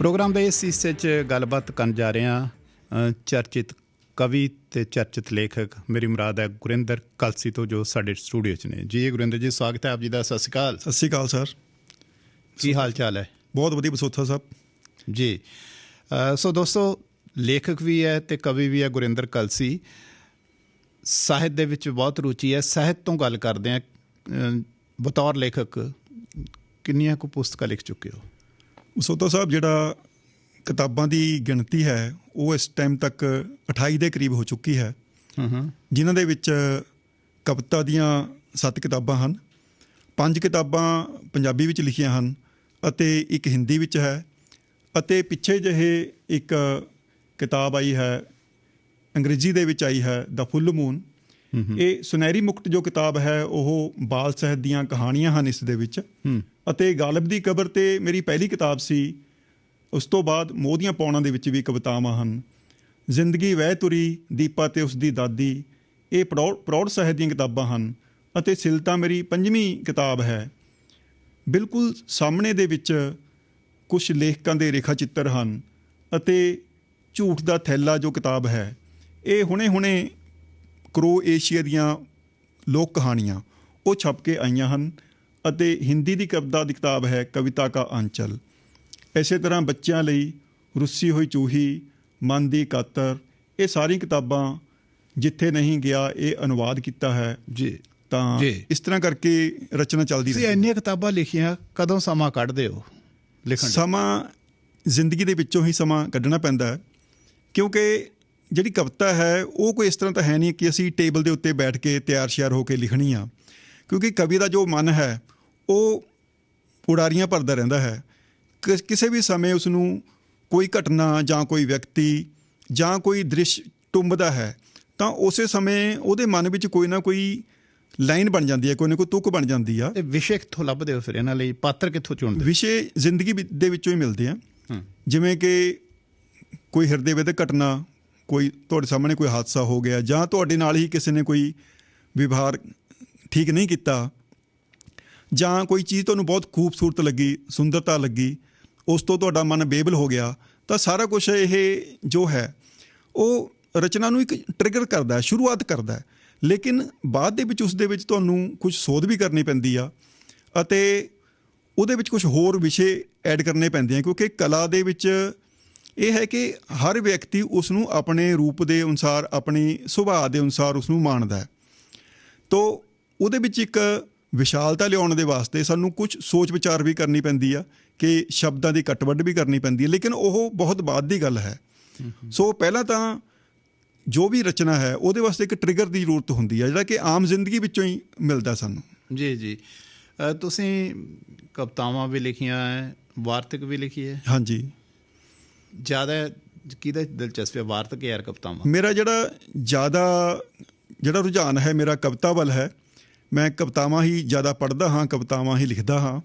Programme ਦੇ ਇਸ ਹਿੱਸੇ 'ਚ ਗੱਲਬਾਤ ਕਰਨ ਜਾ ਰਹੇ ਹਾਂ ਚਰਚਿਤ ਕਵੀ ਤੇ ਚਰਚਿਤ ਲੇਖਕ ਮੇਰੀ ਮੁਰਾਦ ਹੈ ਗੁਰਿੰਦਰ ਕਲਸੀ ਤੋਂ ਜੋ ਸਾਡੇ ਸਟੂਡੀਓ 'ਚ ਨੇ। ਜੀ ਗੁਰਿੰਦਰ ਜੀ ਸਵਾਗਤ ਹੈ ਆਪ ਜੀ ਦਾ। ਸਤਿ ਸ਼੍ਰੀ ਅਕਾਲ। ਸਤਿ ਸ਼੍ਰੀ ਅਕਾਲ ਸਰ। ਕੀ ਹਾਲ ਚਾਲ ਹੈ? ਬਹੁਤ ਵਧੀਆ ਬਸੋਥਾ ਸਾਹਿਬ ਜੀ ਸੋ ਦੋਸਤੋ ਲੇਖਕ ਵੀ ਹੈ ਤੇ ਕਵੀ ਵੀ ਹੈ ਗੁਰਿੰਦਰ ਕਲਸੀ। ਸਾਹਿਤ ਦੇ ਵਿੱਚ ਬਹੁਤ ਰੁਚੀ ਹੈ। ਸਾਹਿਤ ਤੋਂ ਗੱਲ ਕਰਦੇ ਆ ਬਤੌਰ ਲੇਖਕ ਕਿੰਨੀਆਂ ਕੁ ਪੁਸਤਕਾਂ ਲਿਖ ਚੁੱਕੇ ਹੋ? ਬਸੋਥਾ ਸਾਹਿਬ ਜਿਹੜਾ ਕਿਤਾਬਾਂ ਦੀ ਗਿਣਤੀ ਹੈ ਉਹ ਇਸ ਟਾਈਮ ਤੱਕ 28 ਦੇ ਕਰੀਬ ਹੋ ਚੁੱਕੀ ਹੈ। ਹੂੰ ਜਿਨ੍ਹਾਂ ਦੇ ਵਿੱਚ ਕਵਿਤਾ ਦੀਆਂ 7 ਕਿਤਾਬਾਂ ਹਨ ਪੰਜ ਕਿਤਾਬਾਂ ਪੰਜਾਬੀ ਵਿੱਚ ਲਿਖੀਆਂ ਹਨ ਅਤੇ ਇੱਕ ਹਿੰਦੀ ਵਿੱਚ ਹੈ ਅਤੇ ਪਿੱਛੇ ਜਿਹੇ ਇੱਕ ਕਿਤਾਬ ਆਈ ਹੈ ਅੰਗਰੇਜ਼ੀ ਦੇ ਵਿੱਚ ਆਈ ਹੈ ਦਾ ਫੁੱਲ ਮੂਨ ਇਹ ਸੁਨਹਿਰੀ ਮੁਕਟ ਜੋ ਕਿਤਾਬ ਹੈ ਉਹ ਬਾਲ ਸਾਹਿਤ ਦੀਆਂ ਕਹਾਣੀਆਂ ਹਨ ਇਸ ਦੇ ਵਿੱਚ। ਹੂੰ। ਅਤੇ ਗਾਲਬ ਦੀ ਕਬਰ ਤੇ ਮੇਰੀ ਪਹਿਲੀ ਕਿਤਾਬ ਸੀ। ਉਸ ਤੋਂ ਬਾਅਦ ਮੋਹ ਦੀਆਂ ਪੌਣਾਂ ਦੇ ਵਿੱਚ ਵੀ ਕਵਿਤਾਵਾਂ ਹਨ। ਜ਼ਿੰਦਗੀ ਵਹਿ ਤੁਰੀ, ਦੀਪਾ ਤੇ ਉਸ ਦੀ ਦਾਦੀ। ਇਹ ਪ੍ਰੌੜ ਪ੍ਰੌੜ ਸਾਹਿਤ ਦੀਆਂ ਕਿਤਾਬਾਂ ਹਨ ਅਤੇ ਸਿਲਤਾ ਮੇਰੀ ਪੰਜਵੀਂ ਕਿਤਾਬ ਹੈ। ਬਿਲਕੁਲ ਸਾਹਮਣੇ ਦੇ ਵਿੱਚ ਕੁਝ ਲੇਖਕਾਂ ਦੇ ਰੇਖਾ ਚਿੱਤਰ ਹਨ ਅਤੇ ਝੂਠ ਦਾ ਥੈਲਾ ਜੋ ਕਿਤਾਬ ਹੈ, ਇਹ ਹੁਣੇ-ਹੁਣੇ ਕਰੋਏਸ਼ੀਆ ਦੀਆਂ ਲੋਕ ਕਹਾਣੀਆਂ ਉਹ ਛਪ ਕੇ ਆਈਆਂ ਹਨ। ਅਤੇ ਹਿੰਦੀ ਦੀ ਕਵਿਤਾ ਦੀ ਕਿਤਾਬ ਹੈ ਕਵਿਤਾ ਕਾ ਅੰਚਲ। ਇਸੇ ਤਰ੍ਹਾਂ ਬੱਚਿਆਂ ਲਈ ਰੁੱਸੀ ਹੋਈ ਚੂਹੀ ਮਨ ਦੀ ਕਾਤਰ ਇਹ ਸਾਰੀਆਂ ਕਿਤਾਬਾਂ ਜਿੱਥੇ ਨਹੀਂ ਗਿਆ ਇਹ ਅਨੁਵਾਦ ਕੀਤਾ ਹੈ। ਜੀ। ਤਾਂ। ਇਸ ਤਰ੍ਹਾਂ ਕਰਕੇ ਰਚਨਾ ਚੱਲਦੀ ਰਹੀ ਇੰਨੀਆਂ ਕਿਤਾਬਾਂ ਲਿਖੀਆਂ ਕਦੋਂ ਸਮਾਂ ਕੱਢਦੇ ਹੋ ਲਿਖਣ? ਸਮਾਂ ਜ਼ਿੰਦਗੀ ਦੇ ਵਿੱਚੋਂ ਹੀ ਸਮਾਂ ਕੱਢਣਾ ਪੈਂਦਾ ਹੈ ਕਿਉਂਕਿ ਜਿਹੜੀ ਕਵਿਤਾ ਹੈ ਉਹ ਕੋਈ ਇਸ ਤਰ੍ਹਾਂ ਤਾਂ ਹੈ ਨਹੀਂ ਕਿ ਅਸੀਂ ਟੇਬਲ ਦੇ ਉੱਤੇ ਬੈਠ ਕੇ ਤਿਆਰ ਸ਼ਿਆਰ ਹੋ ਕੇ ਲਿਖਣੀ ਆ। ਕਿਉਂਕਿ ਕਵੀ ਦਾ ਜੋ ਮਨ ਹੈ ਉਹ ਉਡਾਰੀਆਂ ਭਰਦਾ ਰਹਿੰਦਾ ਹੈ। ਕਿਸ- ਵੀ ਸਮੇਂ ਉਸ ਨੂੰ ਕੋਈ ਘਟਨਾ ਜਾਂ ਕੋਈ ਵਿਅਕਤੀ ਜਾਂ ਕੋਈ ਦ੍ਰਿਸ਼ ਟੁੰਬਦਾ ਹੈ ਤਾਂ ਉਸੇ ਸਮੇਂ ਉਹਦੇ ਮਨ ਵਿੱਚ ਕੋਈ ਨਾ ਕੋਈ ਲਾਈਨ ਬਣ ਜਾਂਦੀ ਹੈ ਕੋਈ ਨਾ ਕੋਈ ਤੁਕ ਬਣ ਜਾਂਦੀ ਆ। ਤੇ ਵਿਸ਼ੇ ਕਿੱਥੋਂ ਲੱਭਦੇ ਹੋ ਫਿਰ? ਇਹਨਾਂ ਲਈ ਪਾਤਰ ਕਿੱਥੋਂ ਚੁਣਦੇ? ਵਿਸ਼ੇ ਜ਼ਿੰਦਗੀ ਵਿੱਚ- ਦੇ ਵਿੱਚੋਂ ਹੀ ਮਿਲਦੇ ਆ। ਜਿਵੇਂ ਕਿ ਕੋਈ ਹਿਰਦੇ ਵਿਦਕ ਘਟਨਾ ਕੋਈ ਤੁਹਾਡੇ ਸਾਹਮਣੇ ਕੋਈ ਹਾਦਸਾ ਹੋ ਗਿਆ ਜਾਂ ਤੁਹਾਡੇ ਨਾਲ ਹੀ ਕਿਸੇ ਨੇ ਕੋਈ ਵਿਵਹਾਰ ਠੀਕ ਨਹੀਂ ਕੀਤਾ, ਜਾਂ ਕੋਈ ਚੀਜ਼ ਤੁਹਾਨੂੰ ਬਹੁਤ ਖੂਬਸੂਰਤ ਲੱਗੀ, ਸੁੰਦਰਤਾ ਲੱਗੀ, ਉਸ ਤੋਂ ਤੁਹਾਡਾ ਮਨ ਬੇਬਲ ਹੋ ਗਿਆ, ਤਾਂ ਸਾਰਾ ਕੁਝ ਇਹ ਜੋ ਹੈ, ਉਹ ਰਚਨਾ ਨੂੰ ਇੱਕ ਟ੍ਰਿਗਰ ਕਰਦਾ ਹੈ, ਸ਼ੁਰੂਆਤ ਕਰਦਾ ਹੈ। ਲੇਕਿਨ ਬਾਅਦ ਦੇ ਵਿੱਚ ਉਸ ਦੇ ਵਿੱਚ ਤੁਹਾਨੂੰ ਕੁਝ ਸੋਧ ਵੀ ਕਰਨੀ ਪੈਂਦੀ ਆ, ਅਤੇ ਉਹਦੇ ਵਿੱਚ ਕੁਝ ਹੋਰ ਵਿਸ਼ੇ ਐਡ ਕਰਨੇ ਪੈਂਦੇ ਆ, ਕਿਉਂਕਿ ਕਲਾ ਦੇ ਵਿੱਚ ਇਹ ਹੈ ਕਿ ਹਰ ਵਿਅਕਤੀ ਉਸ ਨੂੰ ਆਪਣੇ ਰੂਪ ਦੇ ਅਨੁਸਾਰ, ਆਪਣੀ ਸੁਭਾਅ ਦੇ ਅਨੁਸਾਰ ਉਸ ਨੂੰ ਮਾਣਦਾ ਹੈ। ਤੋ ਉਹਦੇ ਵਿੱਚ ਇੱਕ ਵਿਸ਼ਾਲਤਾ ਲਿਆਉਣ ਦੇ ਵਾਸਤੇ ਸਾਨੂੰ ਕੁਝ ਸੋਚ ਵਿਚਾਰ ਵੀ ਕਰਨੀ ਪੈਂਦੀ ਆ ਕਿ ਸ਼ਬਦਾਂ ਦੀ ਕੱਟਵੱਡ ਵੀ ਕਰਨੀ ਪੈਂਦੀ ਹੈ ਲੇਕਿਨ ਉਹ ਬਹੁਤ ਬਾਅਦ ਦੀ ਗੱਲ ਹੈ। ਸੋ ਪਹਿਲਾਂ ਤਾਂ ਜੋ ਵੀ ਰਚਨਾ ਹੈ ਉਹਦੇ ਵਾਸਤੇ ਇੱਕ ਟ੍ਰਿਗਰ ਦੀ ਜ਼ਰੂਰਤ ਹੁੰਦੀ ਹੈ ਜਿਹੜਾ ਕਿ ਆਮ ਜ਼ਿੰਦਗੀ ਵਿੱਚੋਂ ਹੀ ਮਿਲਦਾ ਸਾਨੂੰ। ਜੀ ਜੀ। ਤੁਸੀਂ ਕਵਿਤਾਵਾਂ ਵੀ ਲਿਖੀਆਂ ਹੈ ਵਾਰਤਕ ਵੀ ਲਿਖੀ ਹੈ ਹਾਂਜੀ। ਜ਼ਿਆਦਾ ਕਿਹਦਾ ਦਿਲਚਸਪੀ ਹੈ ਵਾਰਤਕ ਯਾਰ ਕਵਿਤਾਵਾਂ? ਮੇਰਾ ਜਿਹੜਾ ਜ਼ਿਆਦਾ ਜਿਹੜਾ ਰੁਝਾਨ ਹੈ ਮੇਰਾ ਕਵਿਤਾ ਵੱਲ ਹੈ ਮੈਂ ਕਵਿਤਾਵਾਂ ਹੀ ਜ਼ਿਆਦਾ ਪੜ੍ਹਦਾ ਹਾਂ, ਕਵਿਤਾਵਾਂ ਹੀ ਲਿਖਦਾ ਹਾਂ।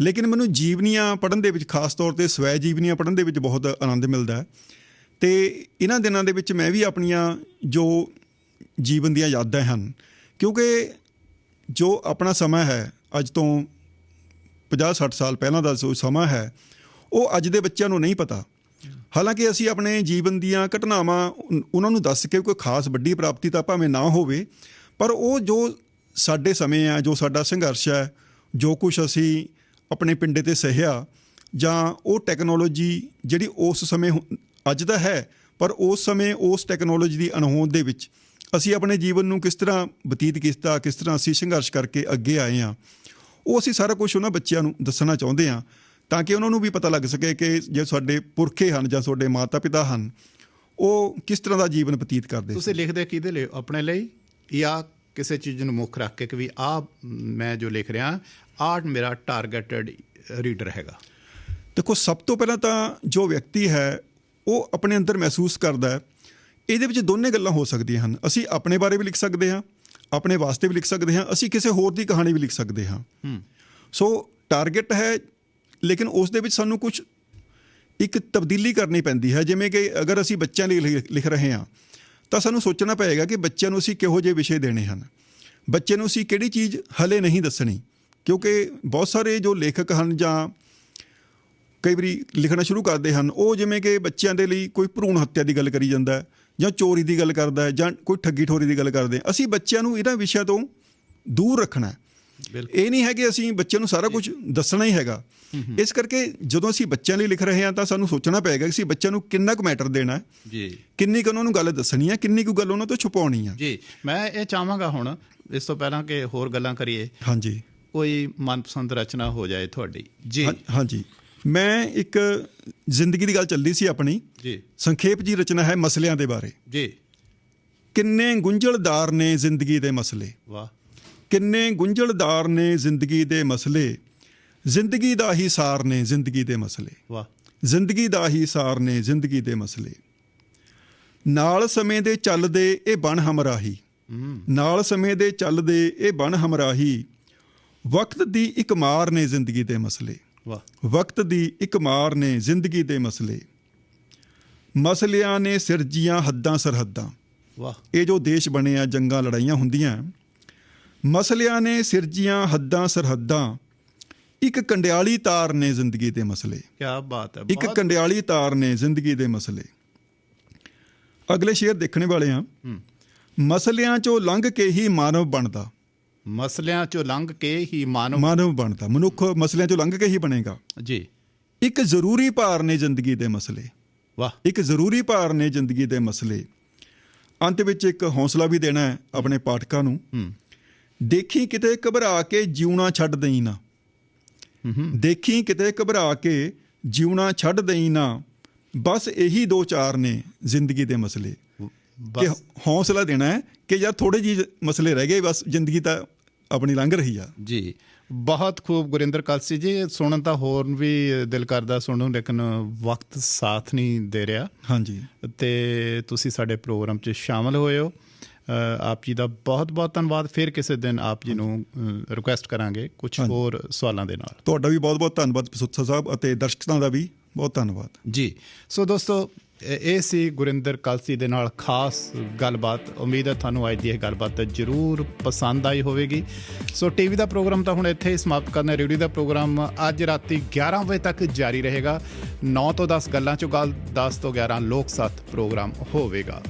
ਲੇਕਿਨ ਮੈਨੂੰ ਜੀਵਨੀਆਂ ਪੜ੍ਹਨ ਦੇ ਵਿੱਚ, ਖਾਸ ਤੌਰ ਤੇ ਸਵੈ ਜੀਵਨੀਆਂ ਪੜ੍ਹਨ ਦੇ ਵਿੱਚ ਬਹੁਤ ਆਨੰਦ ਮਿਲਦਾ ਹੈ। ਤੇ ਇਹਨਾਂ ਦਿਨਾਂ ਦੇ ਵਿੱਚ ਮੈਂ ਵੀ ਆਪਣੀਆਂ ਜੋ ਜੀਵਨ ਦੀਆਂ ਯਾਦਾਂ ਹਨ, ਕਿਉਂਕਿ ਜੋ ਆਪਣਾ ਸਮਾਂ ਹੈ, ਅੱਜ ਤੋਂ 50 60 ਸਾਲ ਪਹਿਲਾਂ ਦਾ ਜੋ ਸਮਾਂ ਹੈ, ਉਹ ਅੱਜ ਦੇ ਬੱਚਿਆਂ ਨੂੰ ਨਹੀਂ ਪਤਾ। ਹਾਲਾਂਕਿ ਅਸੀਂ ਆਪਣੇ ਜੀਵਨ ਦੀਆਂ ਘਟਨਾਵਾਂ ਉਹਨਾਂ ਨੂੰ ਦੱਸ ਕੇ ਕੋਈ ਖਾਸ ਵੱਡੀ ਪ੍ਰਾਪਤੀ ਤਾਂ ਭਾਵੇਂ ਨਾ ਹੋਵੇ, ਪਰ ਉਹ ਜੋ ਸਾਡੇ ਸਮੇਂ ਆ ਜੋ ਸਾਡਾ ਸੰਘਰਸ਼ ਹੈ ਜੋ ਕੁਝ ਅਸੀਂ ਆਪਣੇ ਪਿੰਡੇ ਤੇ ਸਹਿਆ ਜਾਂ ਉਹ ਟੈਕਨੋਲੋਜੀ ਜਿਹੜੀ ਉਸ ਸਮੇਂ ਅੱਜ ਦਾ ਹੈ ਪਰ ਉਸ ਸਮੇਂ ਉਸ ਟੈਕਨੋਲੋਜੀ ਦੀ ਅਣਹੋਂਦ ਦੇ ਵਿੱਚ ਅਸੀਂ ਆਪਣੇ ਜੀਵਨ ਨੂੰ ਕਿਸ ਤਰ੍ਹਾਂ ਬਤੀਤ ਕੀਤਾ ਕਿਸ ਤਰ੍ਹਾਂ ਅਸੀਂ ਸੰਘਰਸ਼ ਕਰਕੇ ਅੱਗੇ ਆਏ ਆ ਉਹ ਅਸੀਂ ਸਾਰਾ ਕੁਝ ਉਹਨਾਂ ਬੱਚਿਆਂ ਨੂੰ ਦੱਸਣਾ ਚਾਹੁੰਦੇ ਆ ਤਾਂ ਕਿ ਉਹਨਾਂ ਨੂੰ ਵੀ ਪਤਾ ਲੱਗ ਸਕੇ ਕਿ ਜੇ ਸਾਡੇ ਪੁਰਖੇ ਹਨ ਜਾਂ ਤੁਹਾਡੇ ਮਾਤਾ-ਪਿਤਾ ਹਨ ਉਹ ਕਿਸ ਤਰ੍ਹਾਂ ਦਾ ਜੀਵਨ ਬਤੀਤ ਕਰਦੇ ਤੁਸੀਂ ਲਿਖਦੇ ਕਿਹਦੇ ਲਈ? ਆਪਣੇ ਲਈ ਜਾਂ ਕਿਸੇ ਚੀਜ਼ ਨੂੰ ਮੁੱਖ ਰੱਖ ਕੇ ਕਿ ਵੀ ਆ ਮੈਂ ਜੋ ਲਿਖ ਰਿਹਾ ਆਹ ਮੇਰਾ ਟਾਰਗੇਟਡ ਰੀਡਰ ਹੈਗਾ। ਦੇਖੋ ਸਭ ਤੋਂ ਪਹਿਲਾਂ ਤਾਂ ਜੋ ਵਿਅਕਤੀ ਹੈ ਉਹ ਆਪਣੇ ਅੰਦਰ ਮਹਿਸੂਸ ਕਰਦਾ ਹੈ ਇਹਦੇ ਵਿੱਚ ਦੋਨੇ ਗੱਲਾਂ ਹੋ ਸਕਦੀਆਂ ਹਨ। ਅਸੀਂ ਆਪਣੇ ਬਾਰੇ ਵੀ ਲਿਖ ਸਕਦੇ ਹਾਂ ਆਪਣੇ ਵਾਸਤੇ ਵੀ ਲਿਖ ਸਕਦੇ ਹਾਂ ਅਸੀਂ ਕਿਸੇ ਹੋਰ ਦੀ ਕਹਾਣੀ ਵੀ ਲਿਖ ਸਕਦੇ ਹਾਂ। ਹੂੰ। ਸੋ ਟਾਰਗੇਟ ਹੈ ਲੇਕਿਨ ਉਸ ਦੇ ਵਿੱਚ ਸਾਨੂੰ ਕੁਝ ਇੱਕ ਤਬਦੀਲੀ ਕਰਨੀ ਪੈਂਦੀ ਹੈ। ਜਿਵੇਂ ਕਿ ਅਗਰ ਅਸੀਂ ਬੱਚਿਆਂ ਲਈ ਲਿਖ ਰਹੇ ਹਾਂ ਤਾਂ ਸਾਨੂੰ ਸੋਚਣਾ ਪਏਗਾ ਕਿ ਬੱਚਿਆਂ ਨੂੰ ਅਸੀਂ ਕਿਹੋ ਜਿਹੇ ਵਿਸ਼ੇ ਦੇਣੇ ਹਨ। ਬੱਚੇ ਨੂੰ ਅਸੀਂ ਕਿਹੜੀ ਚੀਜ਼ ਹਲੇ ਨਹੀਂ ਦੱਸਣੀ, ਕਿਉਂਕਿ ਬਹੁਤ ਸਾਰੇ ਜੋ ਲੇਖਕ ਹਨ ਜਾਂ ਕਈ ਵਾਰੀ ਲਿਖਣਾ ਸ਼ੁਰੂ ਕਰਦੇ ਹਨ, ਉਹ ਜਿਵੇਂ ਕਿ ਬੱਚਿਆਂ ਦੇ ਲਈ ਕੋਈ ਭਰੂਣ ਹੱਤਿਆ ਦੀ ਗੱਲ ਕਰੀ ਜਾਂਦਾ ਹੈ ਜਾਂ ਚੋਰੀ ਦੀ ਗੱਲ ਕਰਦਾ ਹੈ ਜਾਂ ਕੋਈ ਠੱਗੀ ਠੋਰੀ ਦੀ ਗੱਲ ਕਰਦੇ ਅਸੀਂ ਬੱਚਿਆਂ ਨੂੰ ਇਹਨਾਂ ਵਿਸ਼ਿਆਂ ਤੋਂ ਦੂਰ ਰੱਖਣਾ ਹੈ। ਇਹ ਨਹੀਂ ਹੈ ਕਿ ਅਸੀਂ ਬੱਚਿਆਂ ਨੂੰ ਸਾਰਾ ਕੁਝ ਦੱਸਣਾ ਹੀ ਹੈਗਾ। ਇਸ ਕਰਕੇ ਜਦੋਂ ਅਸੀਂ ਬੱਚਿਆਂ ਲਈ ਲਿਖ ਰਹੇ ਹਾਂ ਤਾਂ ਸਾਨੂੰ ਸੋਚਣਾ ਪਏਗਾ ਕਿ ਅਸੀਂ ਬੱਚਿਆਂ ਨੂੰ ਕਿੰਨਾ ਕੁ ਮੈਟਰ ਦੇਣਾ ਹੈ। ਜੀ। ਕਿੰਨੀ ਕੁ ਉਹਨਾਂ ਨੂੰ ਗੱਲ ਦੱਸਣੀ ਹੈ ਕਿੰਨੀ ਕੁ ਗੱਲ ਉਹਨਾਂ ਤੋਂ ਛੁਪਾਉਣੀ ਹੈ। ਜੀ ਮੈਂ ਇਹ ਚਾਹਾਂਗਾ ਹੁਣ ਇਸ ਤੋਂ ਪਹਿਲਾਂ ਕਿ ਹੋਰ ਗੱਲਾਂ ਕਰੀਏ। ਹਾਂਜੀ। ਕੋਈ ਮਨਪਸੰਦ ਰਚਨਾ ਹੋ ਜਾਏ ਤੁਹਾਡੀ। ਜੀ। ਹਾਂਜੀ। ਮੈਂ ਇੱਕ ਜ਼ਿੰਦਗੀ ਦੀ ਗੱਲ ਚੱਲਦੀ ਸੀ ਆਪਣੀ। ਜੀ। ਸੰਖੇਪ ਜੀ ਰਚਨਾ ਹੈ ਮਸਲਿਆਂ ਦੇ ਬਾਰੇ। ਜੀ। ਕਿੰਨੇ ਗੁੰਝਲਦਾਰ ਨੇ ਜ਼ਿੰਦਗੀ ਦੇ ਮਸਲੇ। ਵਾਹ। ਕਿੰਨੇ ਗੁੰਝਲਦਾਰ ਨੇ ਜ਼ਿੰਦਗੀ ਦੇ ਮਸਲੇ। ਜ਼ਿੰਦਗੀ ਦਾ ਹੀ ਸਾਰ ਨੇ ਜ਼ਿੰਦਗੀ ਦੇ ਮਸਲੇ। ਵਾਹ। ਜ਼ਿੰਦਗੀ ਦਾ ਹੀ ਸਾਰ ਨੇ ਜ਼ਿੰਦਗੀ ਦੇ ਮਸਲੇ। ਨਾਲ ਸਮੇਂ ਦੇ ਚੱਲਦੇ ਇਹ ਬਣ ਹਮਰਾਹੀ। ਨਾਲ ਸਮੇਂ ਦੇ ਚੱਲਦੇ ਇਹ ਬਣ ਹਮਰਾਹੀ। ਵਕਤ ਦੀ ਇੱਕ ਮਾਰ ਨੇ ਜ਼ਿੰਦਗੀ ਦੇ ਮਸਲੇ। ਵਾਹ। ਵਕਤ ਦੀ ਇੱਕ ਮਾਰ ਨੇ ਜ਼ਿੰਦਗੀ ਦੇ ਮਸਲੇ। ਮਸਲਿਆਂ ਨੇ ਸਿਰਜੀਆਂ ਹੱਦਾਂ ਸਰਹੱਦਾਂ। ਵਾਹ। ਇਹ ਜੋ ਦੇਸ਼ ਬਣੇ ਆ ਜੰਗਾਂ ਲੜਾਈਆਂ ਹੁੰਦੀਆਂ ਮਸਲਿਆਂ ਨੇ ਸਿਰਜੀਆਂ ਹੱਦਾਂ ਸਰਹੱਦਾਂ। ਇੱਕ ਕੰਡਿਆਲੀ ਤਾਰ ਨੇ ਜ਼ਿੰਦਗੀ ਦੇ ਮਸਲੇ। ਕੀ ਬਾਤ ਹੈ ਇੱਕ ਕੰਡਿਆਲੀ ਤਾਰ ਨੇ ਜ਼ਿੰਦਗੀ ਦੇ ਮਸਲੇ। ਅਗਲੇ ਸ਼ੇਰ ਦੇਖਣੇ ਵਾਲੇ ਆ। ਮਸਲਿਆਂ ਚੋਂ ਲੰਘ ਕੇ ਹੀ ਮਾਨਵ ਬਣਦਾ। ਮਸਲਿਆਂ ਚੋਂ ਲੰਘ ਕੇ ਹੀ ਮਾਨਵ ਮਾਨਵ ਬਣਦਾ। ਮਨੁੱਖ ਮਸਲਿਆਂ ਚੋਂ ਲੰਘ ਕੇ ਹੀ ਬਣੇਗਾ। ਜੀ। ਇੱਕ ਜ਼ਰੂਰੀ ਭਾਰ ਨੇ ਜ਼ਿੰਦਗੀ ਦੇ ਮਸਲੇ। ਵਾਹ। ਇੱਕ ਜ਼ਰੂਰੀ ਭਾਰ ਨੇ ਜ਼ਿੰਦਗੀ ਦੇ ਮਸਲੇ। ਅੰਤ ਵਿੱਚ ਇੱਕ ਹੌਸਲਾ ਵੀ ਦੇਣਾ ਹੈ ਆਪਣੇ ਪਾਠਕਾਂ ਨੂੰ। ਦੇਖੀ ਕਿਤੇ ਘਬਰਾ ਕੇ ਜਿਉਣਾ ਛੱਡ ਦੇਈ ਨਾ। ਦੇਖੀ ਕਿਤੇ ਘਬਰਾ ਕੇ ਜਿਉਣਾ ਛੱਡ ਦੇਈ ਨਾ। ਬਸ ਇਹੀ ਦੋ ਚਾਰ ਨੇ ਜ਼ਿੰਦਗੀ ਦੇ ਮਸਲੇ। ਕਿ ਹੌਸਲਾ ਦੇਣਾ ਹੈ ਕਿ ਯਾਰ ਥੋੜੇ ਜਿਹੇ ਮਸਲੇ ਰਹਿ ਗਏ ਬਸ ਜ਼ਿੰਦਗੀ ਤਾਂ ਆਪਣੀ ਲੰਘ ਰਹੀ ਆ। ਜੀ ਬਹੁਤ ਖੂਬ ਗੁਰਿੰਦਰ ਕਲਸੀ ਜੀ ਸੁਣਨ ਤਾਂ ਹੋਰ ਵੀ ਦਿਲ ਕਰਦਾ ਸੁਣਨ ਲੇਕਿਨ ਵਕਤ ਸਾਥ ਨਹੀਂ ਦੇ ਰਿਹਾ। ਹਾਂਜੀ। ਤੇ ਤੁਸੀਂ ਸਾਡੇ ਪ੍ਰੋਗਰਾਮ 'ਚ ਸ਼ਾਮਲ ਹੋਏ ਹੋ। ਆਪ ਜੀ ਦਾ ਬਹੁਤ ਬਹੁਤ ਧੰਨਵਾਦ। ਫਿਰ ਕਿਸੇ ਦਿਨ ਆਪ ਜੀ ਨੂੰ ਰਿਕੁਐਸਟ ਕਰਾਂਗੇ ਕੁਝ। ਹੋਰ ਸਵਾਲਾਂ ਦੇ ਨਾਲ। ਤੁਹਾਡਾ ਵੀ ਬਹੁਤ ਬਹੁਤ ਧੰਨਵਾਦ ਪਸੁੱਥਾ ਸਾਹਿਬ ਅਤੇ ਦਰਸ਼ਕਾਂ ਦਾ ਵੀ ਬਹੁਤ ਧੰਨਵਾਦ। ਜੀ। ਸੋ ਦੋਸਤੋ ਇਹ ਇਹ ਸੀ ਗੁਰਿੰਦਰ ਕਲਸੀ ਦੇ ਨਾਲ ਖਾਸ ਗੱਲਬਾਤ। ਉਮੀਦ ਹੈ ਤੁਹਾਨੂੰ ਅੱਜ ਦੀ ਇਹ ਗੱਲਬਾਤ ਜ਼ਰੂਰ ਪਸੰਦ ਆਈ ਹੋਵੇਗੀ। ਸੋ ਟੀਵੀ ਦਾ ਪ੍ਰੋਗਰਾਮ ਤਾਂ ਹੁਣ ਇੱਥੇ ਹੀ ਸਮਾਪਤ ਕਰਨਾ ਰੇਡੀਓ ਦਾ ਪ੍ਰੋਗਰਾਮ ਅੱਜ ਰਾਤੀ 11 ਵਜੇ ਤੱਕ ਜਾਰੀ ਰਹੇਗਾ। 9 ਤੋਂ 10 ਗੱਲਾਂ ਚੋਂ ਗੱਲ 10 ਤੋਂ 11 ਲੋਕ ਸਾਥ ਪ੍ਰੋਗਰਾਮ ਹੋਵੇਗਾ।